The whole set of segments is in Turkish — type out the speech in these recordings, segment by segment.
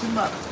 işim var.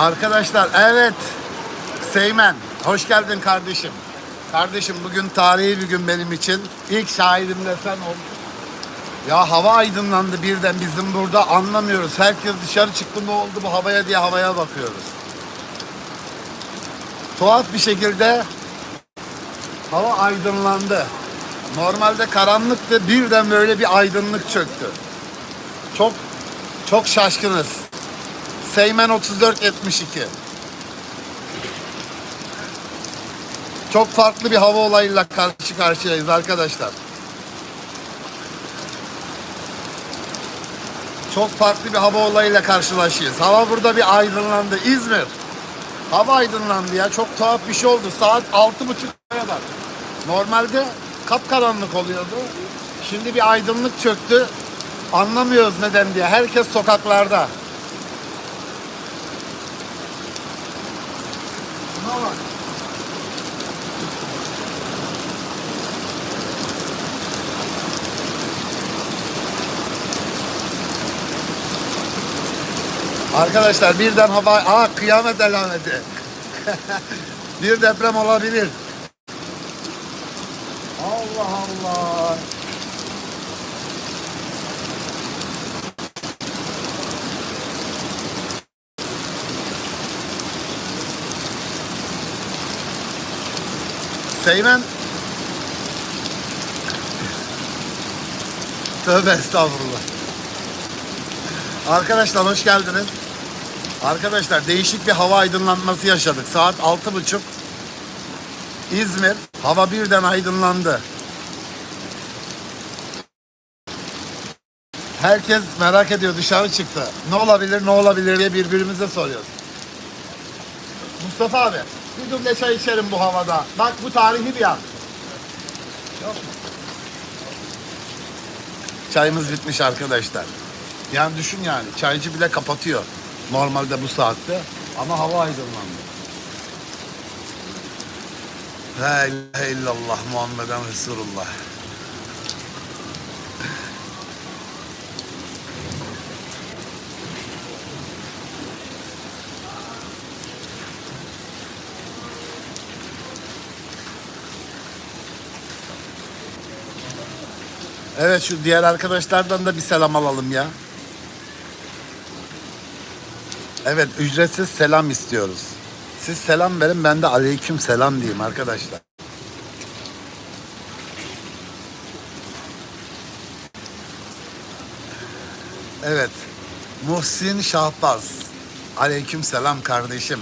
Arkadaşlar evet. Seymen hoş geldin kardeşim. Kardeşim bugün tarihi bir gün benim için. İlk şahidim de sen oldun. Ya hava aydınlandı birden bizim burada anlamıyoruz. Herkes dışarı çıktı ne oldu bu havaya diye havaya bakıyoruz. Tuhaf bir şekilde hava aydınlandı. Normalde karanlıktı birden böyle bir aydınlık çöktü. Çok çok şaşkınız. Seymen 3472. Çok farklı bir hava olayıyla karşı karşıyayız arkadaşlar. Çok farklı bir hava olayıyla karşılaşıyoruz. Hava burada bir aydınlandı. İzmir. Hava aydınlandı ya. Çok tuhaf bir şey oldu. Saat altı buçuk kadar. Normalde kapkaranlık oluyordu. Şimdi bir aydınlık çöktü. Anlamıyoruz neden diye. Herkes sokaklarda. Bak. Arkadaşlar birden hava... Aa kıyamet alameti. bir deprem olabilir. Allah Allah. Seymen Tövbe estağfurullah. Arkadaşlar hoş geldiniz. Arkadaşlar değişik bir hava aydınlanması yaşadık. Saat altı buçuk. İzmir. Hava birden aydınlandı. Herkes merak ediyor dışarı çıktı. Ne olabilir ne olabilir diye birbirimize soruyoruz. Mustafa abi bir duble çay içerim bu havada. Bak bu tarihi bir an. Çayımız bitmiş arkadaşlar. Yani düşün yani çaycı bile kapatıyor normalde bu saatte ama hava aydınlandı. La ilahe illallah Muhammeden Resulullah. Evet şu diğer arkadaşlardan da bir selam alalım ya. Evet ücretsiz selam istiyoruz. Siz selam verin ben de aleyküm selam diyeyim arkadaşlar. Evet. Muhsin Şahbaz. Aleyküm selam kardeşim.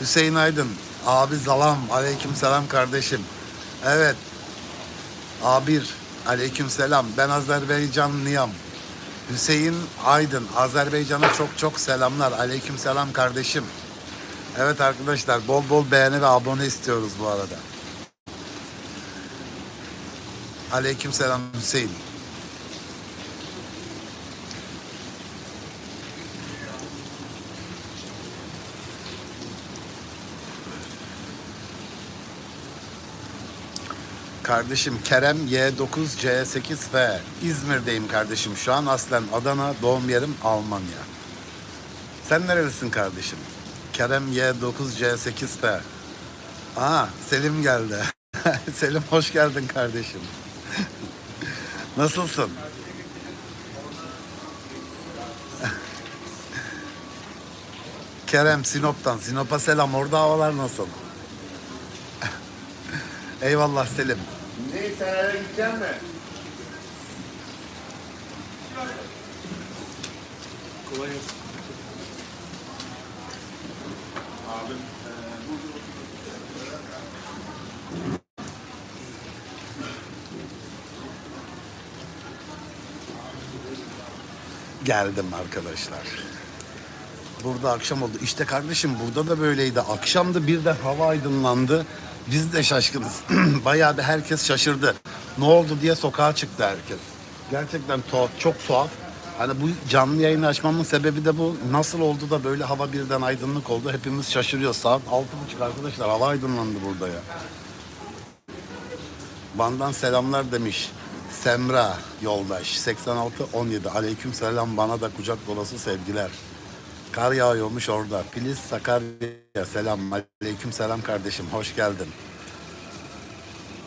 Hüseyin Aydın. Abi Zalam. Aleyküm selam kardeşim. Evet. Abir. Aleyküm selam. Ben Azerbaycanlıyım. Hüseyin Aydın. Azerbaycan'a çok çok selamlar. Aleyküm selam kardeşim. Evet arkadaşlar bol bol beğeni ve abone istiyoruz bu arada. Aleyküm selam Hüseyin. Kardeşim Kerem Y9C8F. İzmir'deyim kardeşim şu an. Aslen Adana, doğum yerim Almanya. Sen nerelisin kardeşim? Kerem Y9C8F. Aa, Selim geldi. Selim hoş geldin kardeşim. Nasılsın? Kerem Sinop'tan. Sinop'a selam. Orada havalar nasıl? Eyvallah Selim. Ne sen eve gideceksin mi? Kolay gelsin. Abim. geldim arkadaşlar. Burada akşam oldu. İşte kardeşim burada da böyleydi. Akşamdı birden hava aydınlandı. Biz de şaşkınız. Bayağı bir herkes şaşırdı. Ne oldu diye sokağa çıktı herkes. Gerçekten tuhaf, çok tuhaf. Hani bu canlı yayını açmamın sebebi de bu. Nasıl oldu da böyle hava birden aydınlık oldu. Hepimiz şaşırıyoruz. Saat altı buçuk arkadaşlar. Hava aydınlandı burada ya. Van'dan selamlar demiş. Semra yoldaş 86 17 aleyküm selam bana da kucak dolusu sevgiler. Kar yağıyormuş orada. Filiz Sakarya selam aleyküm selam kardeşim hoş geldin.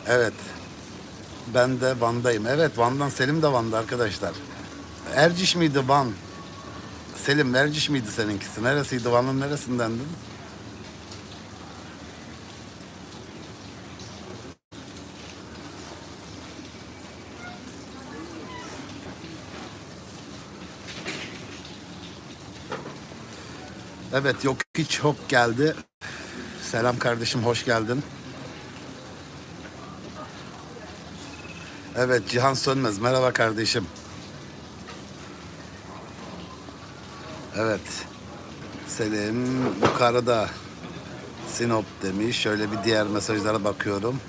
Evet ben de Van'dayım. Evet Van'dan Selim de Van'da arkadaşlar. Erciş miydi Van? Selim Erciş miydi seninkisi? Neresiydi Van'ın neresindendin? Evet yok hiç çok geldi. Selam kardeşim hoş geldin. Evet Cihan Sönmez merhaba kardeşim. Evet. Selim yukarıda Sinop demiş. Şöyle bir diğer mesajlara bakıyorum.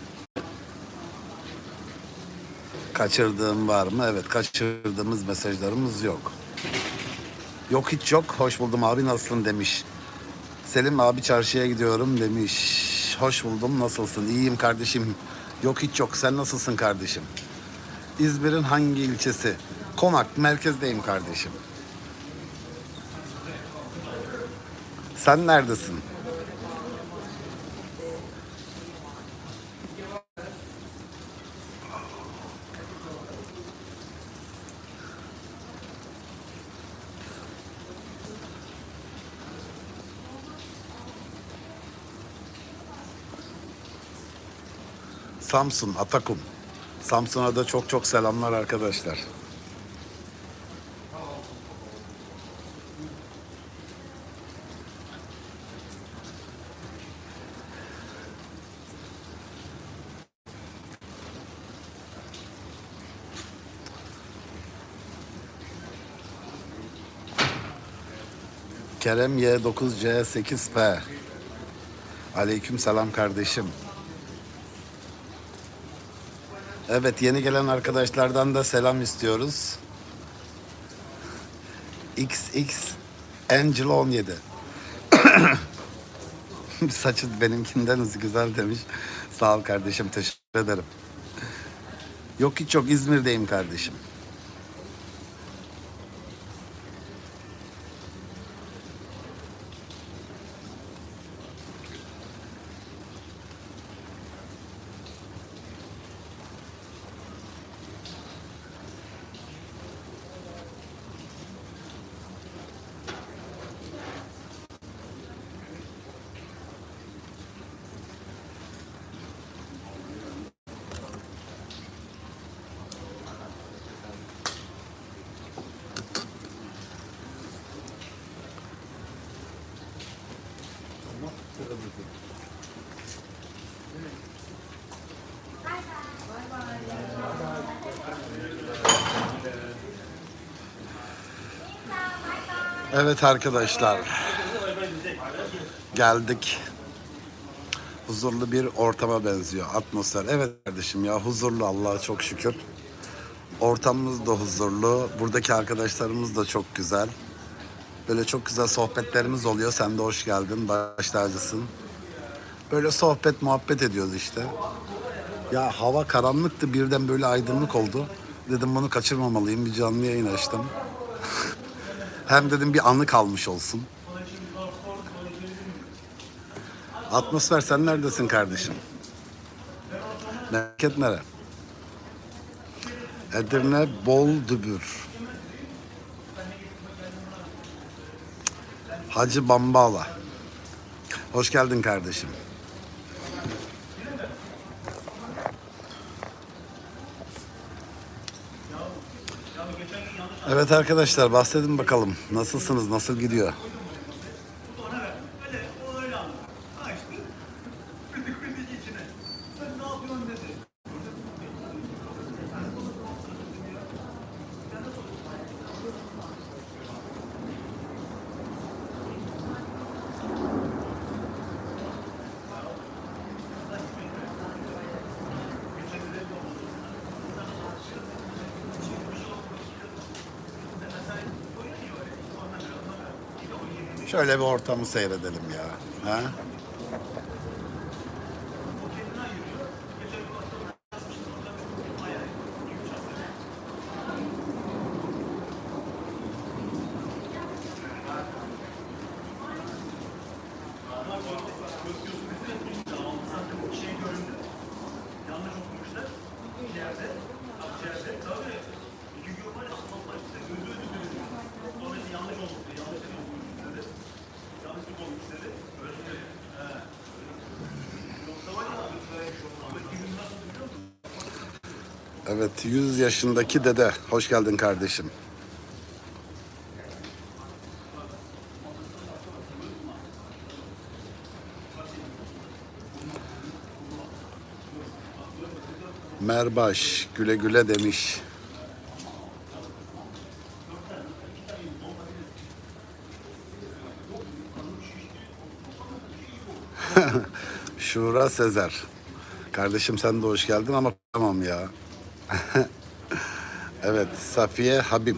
Kaçırdığım var mı? Evet kaçırdığımız mesajlarımız yok. Yok hiç yok. Hoş buldum abi nasılsın demiş. Selim abi çarşıya gidiyorum demiş. Hoş buldum nasılsın? İyiyim kardeşim. Yok hiç yok. Sen nasılsın kardeşim? İzmir'in hangi ilçesi? Konak merkezdeyim kardeşim. Sen neredesin? Samsun, Atakum. Samsun'a da çok çok selamlar arkadaşlar. Kerem Y9C8P. Aleyküm selam kardeşim. Evet yeni gelen arkadaşlardan da selam istiyoruz. XX Angel 17. Saçı benimkinden güzel demiş. Sağ ol kardeşim teşekkür ederim. Yok hiç yok İzmir'deyim kardeşim. Evet arkadaşlar. Geldik. Huzurlu bir ortama benziyor. Atmosfer. Evet kardeşim ya huzurlu Allah'a çok şükür. Ortamımız da huzurlu. Buradaki arkadaşlarımız da çok güzel. Böyle çok güzel sohbetlerimiz oluyor. Sen de hoş geldin. Baş tacısın. Böyle sohbet muhabbet ediyoruz işte. Ya hava karanlıktı birden böyle aydınlık oldu. Dedim bunu kaçırmamalıyım. Bir canlı yayın açtım. Hem dedim bir anı kalmış olsun. Atmosfer sen neredesin kardeşim? Memleket nere? Edirne Boldübür. Hacı Bambala. Hoş geldin kardeşim. Evet arkadaşlar bahsedin bakalım. Nasılsınız? Nasıl gidiyor? Şöyle bir ortamı seyredelim ya. Ha? Evet 100 yaşındaki dede. Hoş geldin kardeşim. Merbaş güle güle demiş. Şura Sezer. Kardeşim sen de hoş geldin ama tamam ya. Safiye Habib.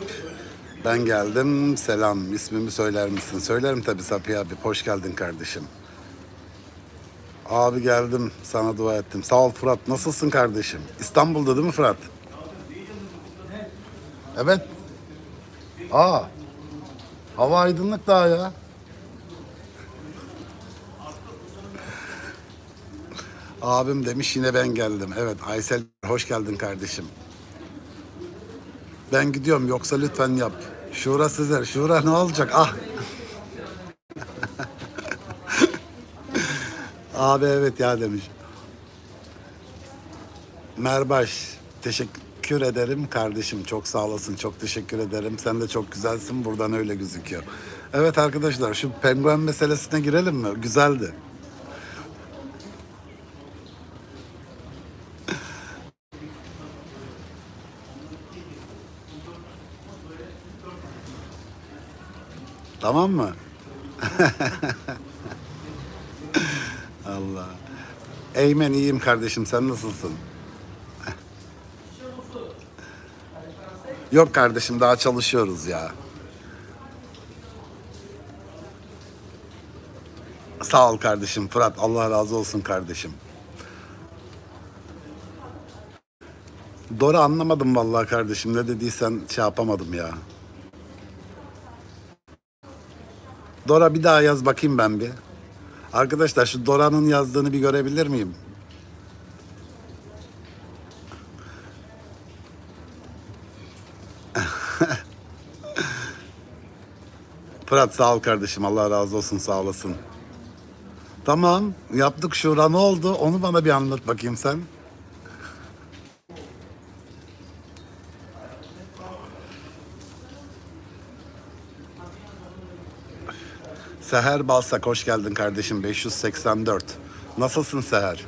Ben geldim, selam. İsmimi söyler misin? Söylerim tabii Safiye Habib. Hoş geldin kardeşim. Abi geldim, sana dua ettim. Sağ ol Fırat. Nasılsın kardeşim? İstanbul'da değil mi Fırat? Evet. Aa. Hava aydınlık daha ya. Abim demiş yine ben geldim. Evet Aysel hoş geldin kardeşim. Ben gidiyorum yoksa lütfen yap. Şura Sezer. Şura ne olacak? Ah. Abi evet ya demiş. Merbaş. Teşekkür ederim kardeşim. Çok sağ olasın. Çok teşekkür ederim. Sen de çok güzelsin. Buradan öyle gözüküyor. Evet arkadaşlar şu penguen meselesine girelim mi? Güzeldi. Tamam mı? Allah. Eymen iyiyim kardeşim sen nasılsın? Yok kardeşim daha çalışıyoruz ya. Sağ ol kardeşim Fırat. Allah razı olsun kardeşim. Dora anlamadım vallahi kardeşim. Ne dediysen şey yapamadım ya. Dora bir daha yaz bakayım ben bir. Arkadaşlar şu Dora'nın yazdığını bir görebilir miyim? Fırat sağ ol kardeşim. Allah razı olsun sağ olasın. Tamam yaptık şura ne oldu? Onu bana bir anlat bakayım sen. Seher Balsak hoş geldin kardeşim 584. Nasılsın Seher?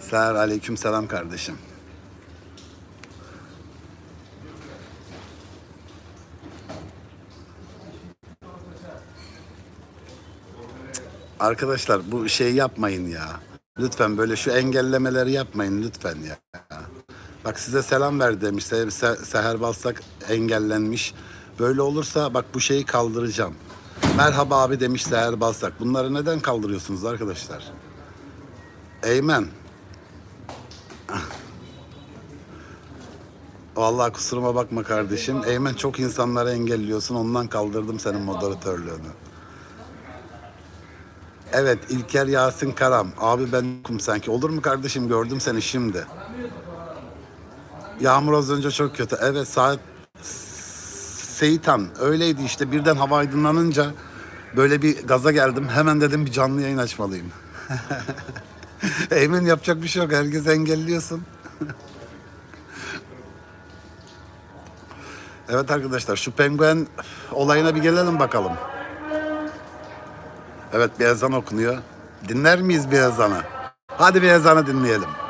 Seher aleyküm selam kardeşim. Arkadaşlar bu şey yapmayın ya. Lütfen böyle şu engellemeleri yapmayın lütfen ya. Bak size selam ver demiş. Se- Se- Seher Balsak engellenmiş. Böyle olursa bak bu şeyi kaldıracağım. Merhaba abi demiş Seher Balsak. Bunları neden kaldırıyorsunuz arkadaşlar? Eymen. Vallahi kusuruma bakma kardeşim. Eymen çok insanları engelliyorsun. Ondan kaldırdım senin moderatörlüğünü. Evet İlker Yasin Karam. Abi ben yokum sanki. Olur mu kardeşim gördüm seni şimdi. Yağmur az önce çok kötü. Evet saat Seyitan öyleydi işte birden hava aydınlanınca böyle bir gaza geldim. Hemen dedim bir canlı yayın açmalıyım. Eymen yapacak bir şey yok. Herkes engelliyorsun. evet arkadaşlar şu penguen olayına bir gelelim bakalım. Evet bir ezan okunuyor. Dinler miyiz bir ezanı? Hadi bir ezanı dinleyelim.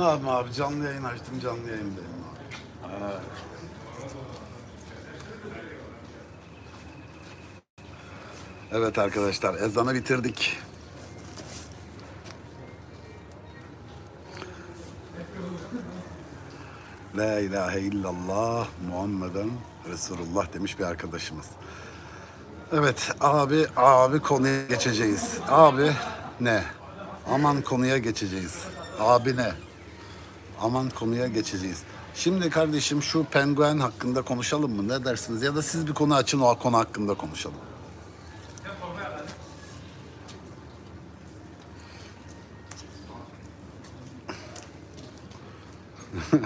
Ne yapayım abi canlı yayın açtım canlı yayındayım. Evet. Evet arkadaşlar ezanı bitirdik. La ilahe illallah Muhammeden Resulullah demiş bir arkadaşımız. Evet abi abi konuya geçeceğiz. Abi ne? Aman konuya geçeceğiz. Abi ne? Aman konuya geçeceğiz. Şimdi kardeşim şu penguen hakkında konuşalım mı? Ne dersiniz? Ya da siz bir konu açın o konu hakkında konuşalım.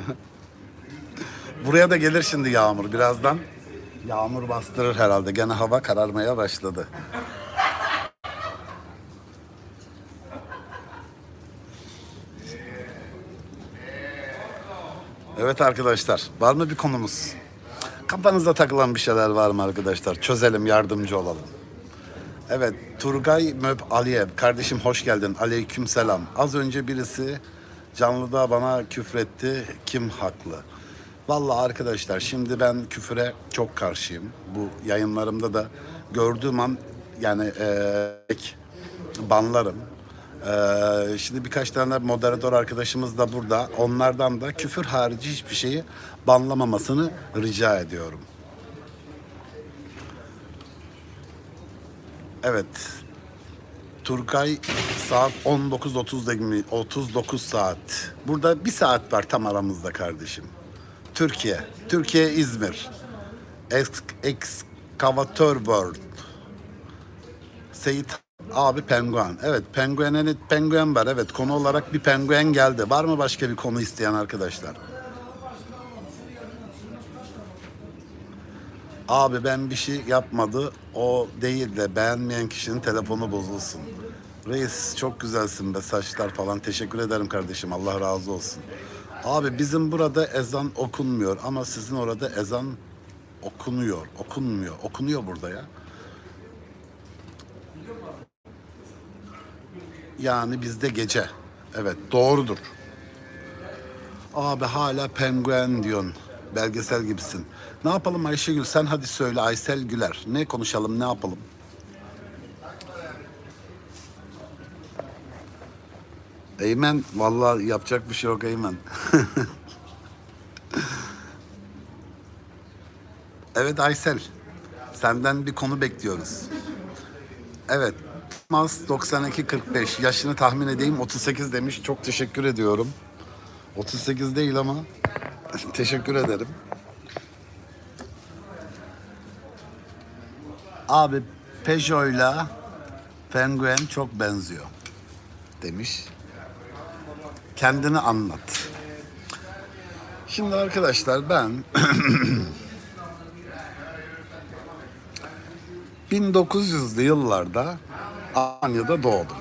Buraya da gelir şimdi yağmur birazdan. Yağmur bastırır herhalde. Gene hava kararmaya başladı. Evet arkadaşlar, var mı bir konumuz? Kafanızda takılan bir şeyler var mı arkadaşlar? Çözelim, yardımcı olalım. Evet, Turgay Möp Aliyev. Kardeşim hoş geldin. Aleyküm selam. Az önce birisi canlıda bana küfretti. Kim haklı? Vallahi arkadaşlar şimdi ben küfüre çok karşıyım. Bu yayınlarımda da gördüğüm an yani eee banlarım. Eee, şimdi birkaç tane moderatör arkadaşımız da burada. Onlardan da küfür harici hiçbir şeyi banlamamasını rica ediyorum. Evet. Turgay saat 19.30'da mi? 39 saat. Burada bir saat var tam aramızda kardeşim. Türkiye. Türkiye İzmir. Ex Excavator World. Seyit abi penguen. Evet penguenin penguen var. Evet konu olarak bir penguen geldi. Var mı başka bir konu isteyen arkadaşlar? Abi ben bir şey yapmadı. O değil de beğenmeyen kişinin telefonu bozulsun. Reis çok güzelsin be saçlar falan. Teşekkür ederim kardeşim. Allah razı olsun. Abi bizim burada ezan okunmuyor ama sizin orada ezan okunuyor. Okunmuyor. Okunuyor burada ya. Yani bizde gece. Evet doğrudur. Abi hala penguen diyorsun. Belgesel gibisin. Ne yapalım Ayşegül sen hadi söyle Aysel Güler. Ne konuşalım ne yapalım? Eymen vallahi yapacak bir şey yok Eymen. evet Aysel. Senden bir konu bekliyoruz. Evet. Mas 9245 yaşını tahmin edeyim 38 demiş. Çok teşekkür ediyorum. 38 değil ama teşekkür ederim. Abi Peugeot'la Penguin çok benziyor demiş. Kendini anlat. Şimdi arkadaşlar ben 1900'lü yıllarda Almanya'da doğdum.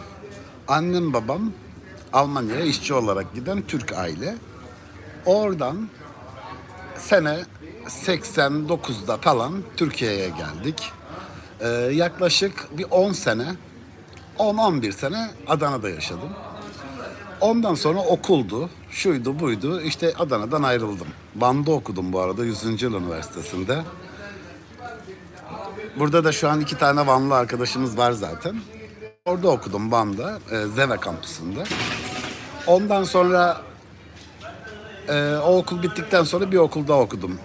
Annem babam Almanya'ya işçi olarak giden Türk aile. Oradan sene 89'da falan Türkiye'ye geldik. Ee, yaklaşık bir 10 sene, 10-11 sene Adana'da yaşadım. Ondan sonra okuldu, şuydu buydu. İşte Adana'dan ayrıldım. Van'da okudum bu arada 100. Yıl Üniversitesi'nde. Burada da şu an iki tane Vanlı arkadaşımız var zaten. Orada okudum Van'da, e, Zeve kampüsünde. Ondan sonra e, o okul bittikten sonra bir okulda okudum.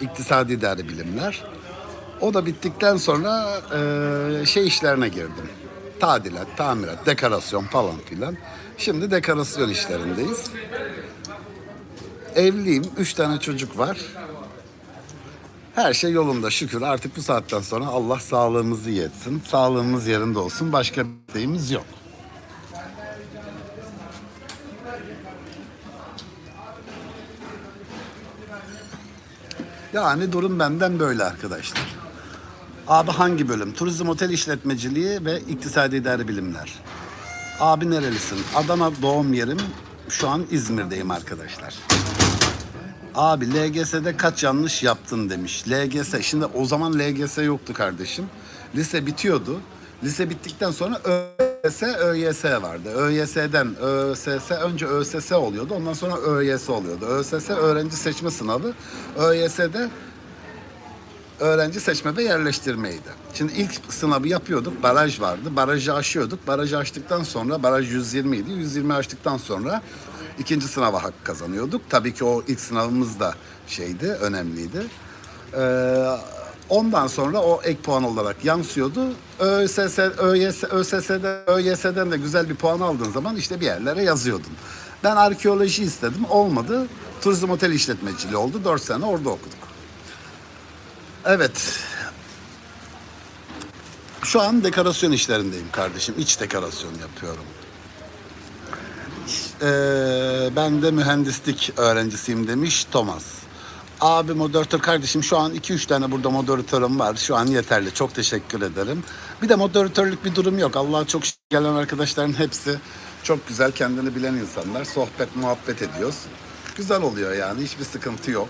İktisadi İdari Bilimler. O da bittikten sonra e, şey işlerine girdim. Tadilat, tamirat, dekorasyon falan filan. Şimdi dekorasyon işlerindeyiz. Evliyim, üç tane çocuk var. Her şey yolunda şükür. Artık bu saatten sonra Allah sağlığımızı yetsin. Sağlığımız yerinde olsun. Başka bir şeyimiz yok. Yani durum benden böyle arkadaşlar. Abi hangi bölüm? Turizm otel işletmeciliği ve iktisadi idari bilimler. Abi nerelisin? Adana doğum yerim. Şu an İzmir'deyim arkadaşlar. Abi LGS'de kaç yanlış yaptın demiş. LGS. Şimdi o zaman LGS yoktu kardeşim. Lise bitiyordu. Lise bittikten sonra ö- ÖSS, ÖYS vardı. ÖYS'den ÖSS, önce ÖSS oluyordu. Ondan sonra ÖYS oluyordu. ÖSS öğrenci seçme sınavı. ÖYS'de öğrenci seçme ve yerleştirmeydi. Şimdi ilk sınavı yapıyorduk. Baraj vardı. Barajı aşıyorduk. Barajı aştıktan sonra baraj 120 idi. 120 aştıktan sonra ikinci sınava hak kazanıyorduk. Tabii ki o ilk sınavımız da şeydi, önemliydi. Ee, ondan sonra o ek puan olarak yansıyordu. ÖSS, ÖYS, ÖSS'de, ÖYS'den de güzel bir puan aldığın zaman işte bir yerlere yazıyordun. Ben arkeoloji istedim. Olmadı. Turizm otel işletmeciliği oldu. 4 sene orada okuduk. Evet. Şu an dekorasyon işlerindeyim kardeşim. İç dekorasyon yapıyorum. Ee, ben de mühendislik öğrencisiyim demiş Thomas. Abi moderatör kardeşim şu an 2-3 tane burada moderatörüm var. Şu an yeterli. Çok teşekkür ederim. Bir de moderatörlük bir durum yok. Allah'a çok şükür gelen arkadaşların hepsi çok güzel kendini bilen insanlar. Sohbet, muhabbet ediyoruz. Güzel oluyor yani. Hiçbir sıkıntı yok.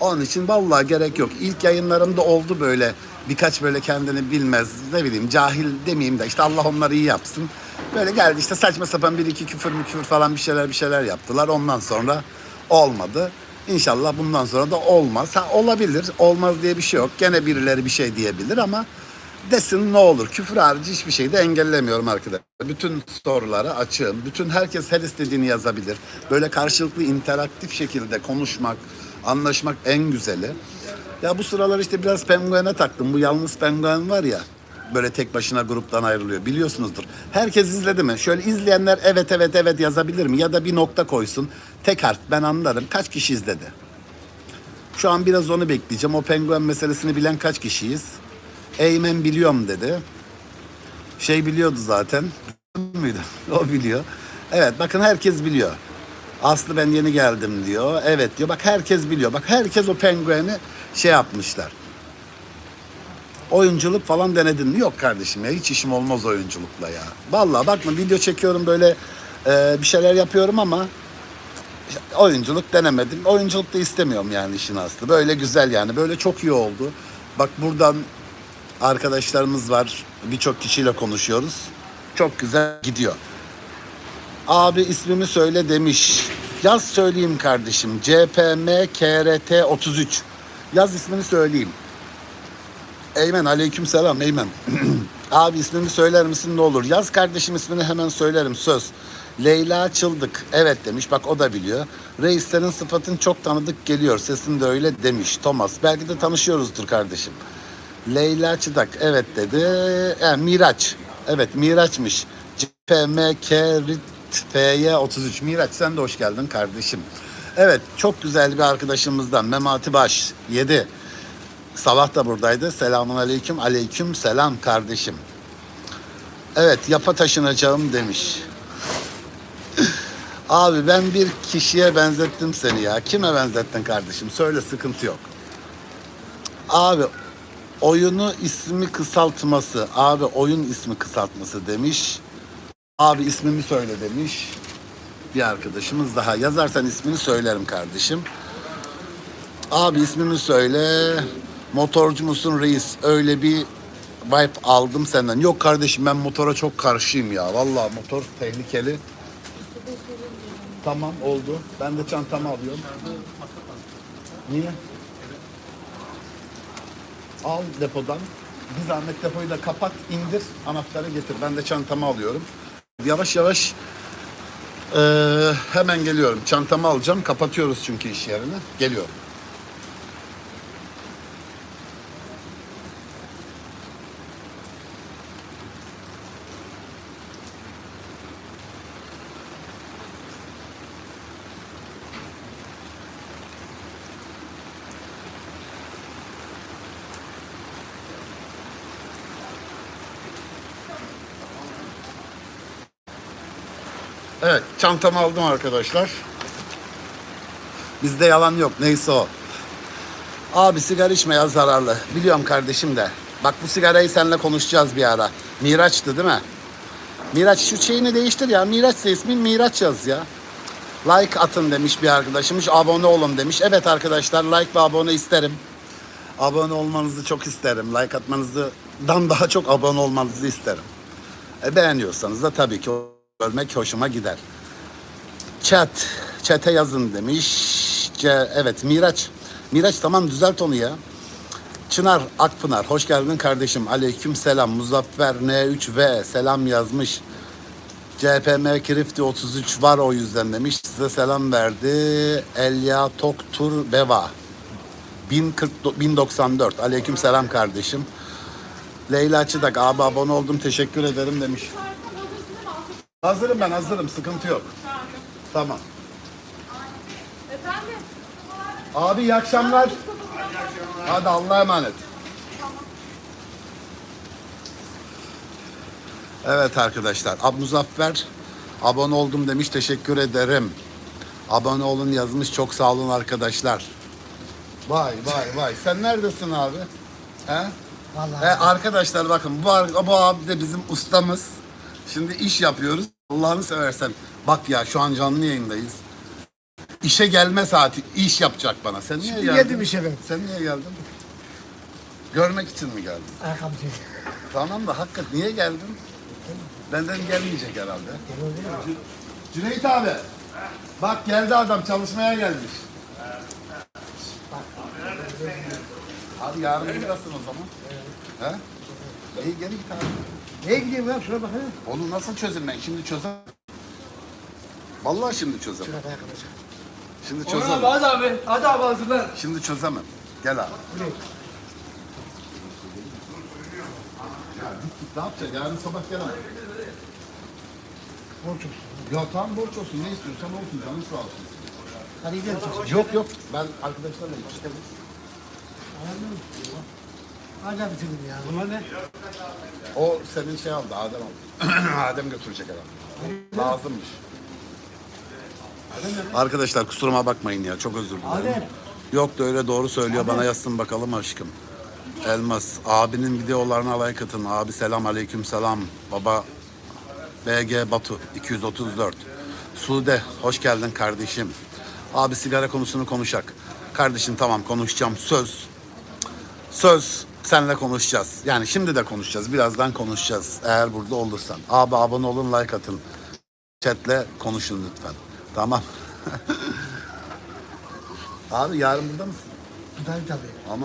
Onun için vallahi gerek yok. İlk yayınlarımda oldu böyle birkaç böyle kendini bilmez ne bileyim cahil demeyeyim de işte Allah onları iyi yapsın. Böyle geldi işte saçma sapan bir iki küfür mü küfür falan bir şeyler bir şeyler yaptılar. Ondan sonra olmadı. İnşallah bundan sonra da olmaz. Ha olabilir. Olmaz diye bir şey yok. Gene birileri bir şey diyebilir ama desin ne olur. Küfür harici hiçbir şeyi de engellemiyorum arkadaşlar. Bütün sorulara açığım. Bütün herkes her istediğini yazabilir. Böyle karşılıklı interaktif şekilde konuşmak, anlaşmak en güzeli. Ya bu sıralar işte biraz penguene taktım. Bu yalnız penguen var ya. Böyle tek başına gruptan ayrılıyor. Biliyorsunuzdur. Herkes izledi mi? Şöyle izleyenler evet evet evet yazabilir mi? Ya da bir nokta koysun. Tek harf ben anlarım. Kaç kişi izledi? Şu an biraz onu bekleyeceğim. O penguen meselesini bilen kaç kişiyiz? Eymen biliyorum dedi. Şey biliyordu zaten. Muydu? O biliyor. Evet bakın herkes biliyor. Aslı ben yeni geldim diyor. Evet diyor. Bak herkes biliyor. Bak herkes o pengueni şey yapmışlar. Oyunculuk falan denedin mi? Yok kardeşim ya hiç işim olmaz oyunculukla ya. Vallahi bakma video çekiyorum böyle e, bir şeyler yapıyorum ama oyunculuk denemedim. Oyunculuk da istemiyorum yani işin aslı. Böyle güzel yani. Böyle çok iyi oldu. Bak buradan arkadaşlarımız var. Birçok kişiyle konuşuyoruz. Çok güzel gidiyor. Abi ismimi söyle demiş. Yaz söyleyeyim kardeşim. CPM KRT 33. Yaz ismini söyleyeyim. Eymen aleyküm selam Eymen. Abi ismini söyler misin ne olur? Yaz kardeşim ismini hemen söylerim söz. Leyla Çıldık. Evet demiş bak o da biliyor. Reis senin sıfatın çok tanıdık geliyor. Sesin de öyle demiş Thomas. Belki de tanışıyoruzdur kardeşim. Leyla Çıdak evet dedi. E, Miraç. Evet Miraç'mış. CPMK FY 33. Miraç sen de hoş geldin kardeşim. Evet çok güzel bir arkadaşımızdan Memati Baş 7. Sabah da buradaydı. Selamun aleyküm. Aleyküm selam kardeşim. Evet yapa taşınacağım demiş. Abi ben bir kişiye benzettim seni ya. Kime benzettin kardeşim? Söyle sıkıntı yok. Abi oyunu ismi kısaltması. Abi oyun ismi kısaltması demiş. Abi ismimi söyle demiş. Bir arkadaşımız daha. Yazarsan ismini söylerim kardeşim. Abi ismimi söyle. Motorcu musun reis? Öyle bir vibe aldım senden. Yok kardeşim ben motora çok karşıyım ya. Vallahi motor tehlikeli. Tamam oldu. Ben de çantamı alıyorum. Niye? Al depodan. Bir zahmet depoyu da kapat, indir, anahtarı getir. Ben de çantamı alıyorum. Yavaş yavaş eee, hemen geliyorum. Çantamı alacağım. Kapatıyoruz çünkü iş yerini. Geliyorum. Evet, çantamı aldım arkadaşlar. Bizde yalan yok, neyse o. Abi sigara içme ya zararlı. Biliyorum kardeşim de. Bak bu sigarayı seninle konuşacağız bir ara. Miraç'tı değil mi? Miraç şu şeyini değiştir ya. Miraç'sa ismin Miraç yaz ya. Like atın demiş bir arkadaşımız. Abone olun demiş. Evet arkadaşlar like ve abone isterim. Abone olmanızı çok isterim. Like atmanızı dan daha çok abone olmanızı isterim. E, beğeniyorsanız da tabii ki görmek hoşuma gider. Chat, chat'e yazın demiş. Ce, evet Miraç. Miraç tamam düzelt onu ya. Çınar Akpınar hoş geldin kardeşim. Aleyküm selam. Muzaffer N3V selam yazmış. CPM Krifti 33 var o yüzden demiş. Size selam verdi. Elya Toktur Beva. 1040, 1094. Aleyküm selam kardeşim. Leyla Çıdak abi abone oldum teşekkür ederim demiş. Hazırım ben hazırım sıkıntı yok. Tamam. Efendim? Abi iyi akşamlar. Hadi Allah'a emanet. Evet arkadaşlar. Ab Muzaffer abone oldum demiş. Teşekkür ederim. Abone olun yazmış. Çok sağ olun arkadaşlar. Vay vay vay. Sen neredesin abi? He? Vallahi. E, arkadaşlar bakın bu, bu abi de bizim ustamız. Şimdi iş yapıyoruz. Allah'ını seversen. Bak ya şu an canlı yayındayız. İşe gelme saati. iş yapacak bana. Sen niye Şimdi geldin? işe ben. Sen niye geldin? Görmek için mi geldin? Ayakkabı çek. Tamam da hakikat niye geldin? Benden gelmeyecek herhalde. Cüneyt abi. Bak geldi adam çalışmaya gelmiş. Abi yarın buradasın o zaman. He? İyi gel git abi. Neye gideyim lan? Şuna bakayım. Onu nasıl çözüm ben? Şimdi çözem. Vallahi şimdi çözemem. Ayakkabı çek. Şimdi Orhan abi çözemem. hadi abi. Hadi abi hazırlan. Şimdi çözemem. Gel abi. Buraya. Ya git git ne yapacak? Yarın sabah gel ama. Borç olsun. Ya tamam borç olsun. Ne istiyorsan olsun. Canın sağ olsun. Hadi gidelim. Yok yok. Ben arkadaşlarla Anladın mı? Hadi bitirdim ya. Bunlar ne? O senin şey aldı. Adem aldı. Adem götürecek herhalde. Lazımmış. Arkadaşlar kusuruma bakmayın ya. Çok özür dilerim. Yok da öyle doğru söylüyor. Bana yazsın bakalım aşkım. Elmas. Abinin videolarına like atın. Abi selam aleyküm selam. Baba BG Batu 234. Sude hoş geldin kardeşim. Abi sigara konusunu konuşak. Kardeşim tamam konuşacağım. Söz. Söz senle konuşacağız. Yani şimdi de konuşacağız. Birazdan konuşacağız. Eğer burada olursan. Abi abone olun like atın. Chatle konuşun lütfen. Tamam. Abi yarın burada mısın? Tabii tabii. Ama